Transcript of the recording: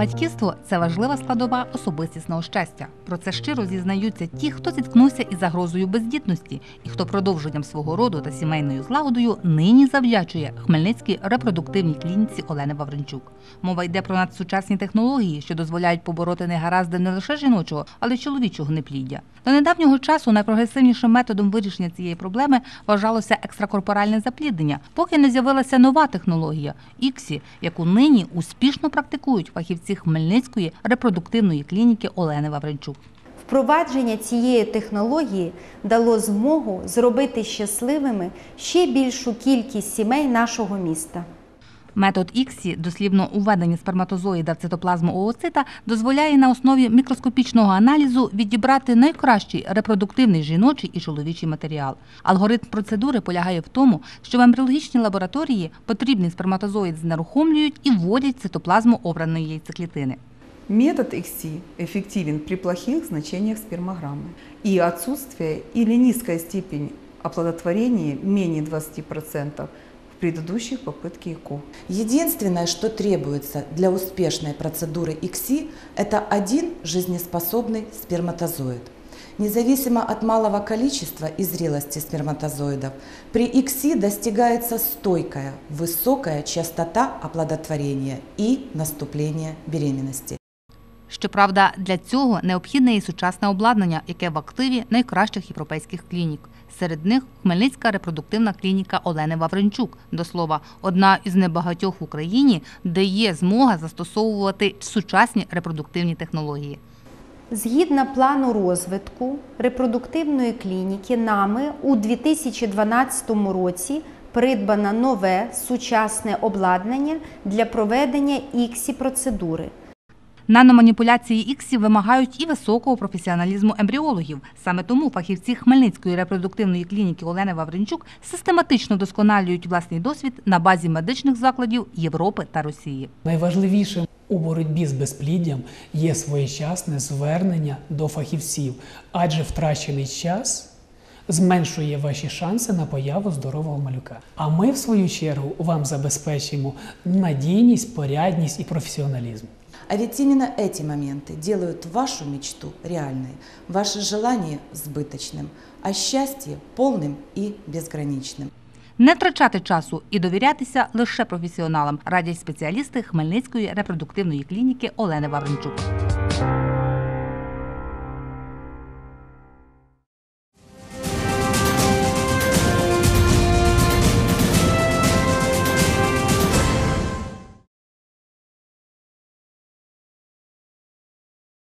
Батьківство це важлива складова особистісного щастя. Про це щиро зізнаються ті, хто зіткнувся із загрозою бездітності, і хто продовженням свого роду та сімейною злагодою нині завдячує Хмельницькій репродуктивній клініці Олени Вавренчук. Мова йде про надсучасні технології, що дозволяють побороти негаразди не лише жіночого, але й чоловічого непліддя. До недавнього часу найпрогресивнішим методом вирішення цієї проблеми вважалося екстракорпоральне запліднення, поки не з'явилася нова технологія іксі, яку нині успішно практикують фахівці Хмельницької репродуктивної клініки Олени Вавренчук. Впровадження цієї технології дало змогу зробити щасливими ще більшу кількість сімей нашого міста. Метод іксі, дослівно уведення сперматозоїда в цитоплазму ooцита, дозволяє на основі мікроскопічного аналізу відібрати найкращий репродуктивний жіночий і чоловічий матеріал. Алгоритм процедури полягає в тому, що в ембріологічній лабораторії потрібний сперматозоїд знерухомлюють і вводять цитоплазму обраної яйцеклітини. Метод XT эффективен при плохих значениях спермограммы и отсутствие или низкая степень оплодотворения менее 20% в предыдущих попытке ЭКО. Единственное, что требуется для успешной процедуры ИКСИ, это один жизнеспособный сперматозоид. Независимо от малого количества и зрелости сперматозоидов, при ИКСИ достигается стойкая, высокая частота оплодотворения и наступления беременности. Щоправда, для цього необхідне і сучасне обладнання, яке в активі найкращих європейських клінік. Серед них Хмельницька репродуктивна клініка Олени Вавренчук. До слова, одна із небагатьох в Україні, де є змога застосовувати сучасні репродуктивні технології. Згідно плану розвитку репродуктивної клініки, нами у 2012 році придбано нове сучасне обладнання для проведення іксі процедури. Наноманіпуляції іксі вимагають і високого професіоналізму ембріологів. Саме тому фахівці Хмельницької репродуктивної клініки Олени Вавренчук систематично досконалюють власний досвід на базі медичних закладів Європи та Росії. Найважливішим у боротьбі з безпліддям є своєчасне звернення до фахівців, адже втрачений час зменшує ваші шанси на появу здорового малюка. А ми, в свою чергу, вам забезпечимо надійність, порядність і професіоналізм. А ведь именно эти моменты делают вашу мечту реальной, ваше желание сбыточным, а счастье полным и безграничным. Не втрачати часу і довірятися лише професіоналам радять спеціалісти Хмельницької репродуктивної клініки Олени Вавренчук.